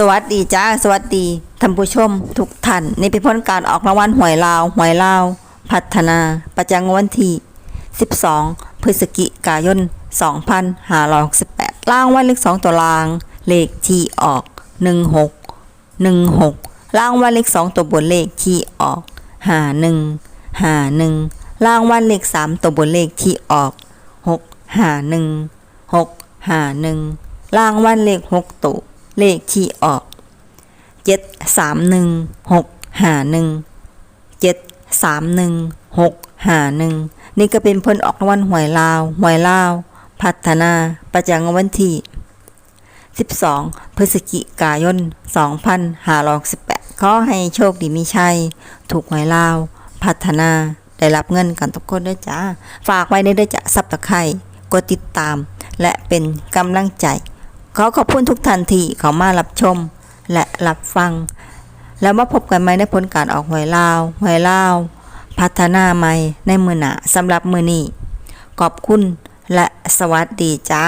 สวัสดีจ้าสวัสดีท่านผู้ชมทุกท่านนี่เป็นผลการออกรางวัลหวยลาวหวยลาว พัฒนา ประจำงวดวันที่ 12 พฤศจิกายน 2568รางวัลเลข2ตัวราง เลขที่ออก 16 16รางวัลเลข2ตัวบนเลขที่ออก 51 51รางวัลเลข3ตัวบนเลขที่ออก 6 51 6 51รางวัลเลข6ตัว เลขที่ออกเจ็ดสามหนึ่งหกหาหนึ่งเจ็ดสามหนึ่งหกหาหนึ่งนี่ก็เป็นผลออกรางวัลหวยลาวหวยลาว พัฒนาประจำงวดวันที่ 12 พฤศจิกายน 2518ขอให้โชคดีมีชัย ถูกหวยลาว พัฒนาได้รับเงินกันทุกคนด้วยจ้า ฝากไว้ในด้วยจ้ะซับตะไคร่กดติดตาม และเป็นกำลังใจ ขอขอบคุณทุกท่านที่เขามารับชม และรับฟัง แล้วมาพบกันใหม่ในผลการออกหวยลาวหวยลาว พัฒนาใหม่ในมือหนาสำหรับมือนี้ขอบคุณและสวัสดีจ้า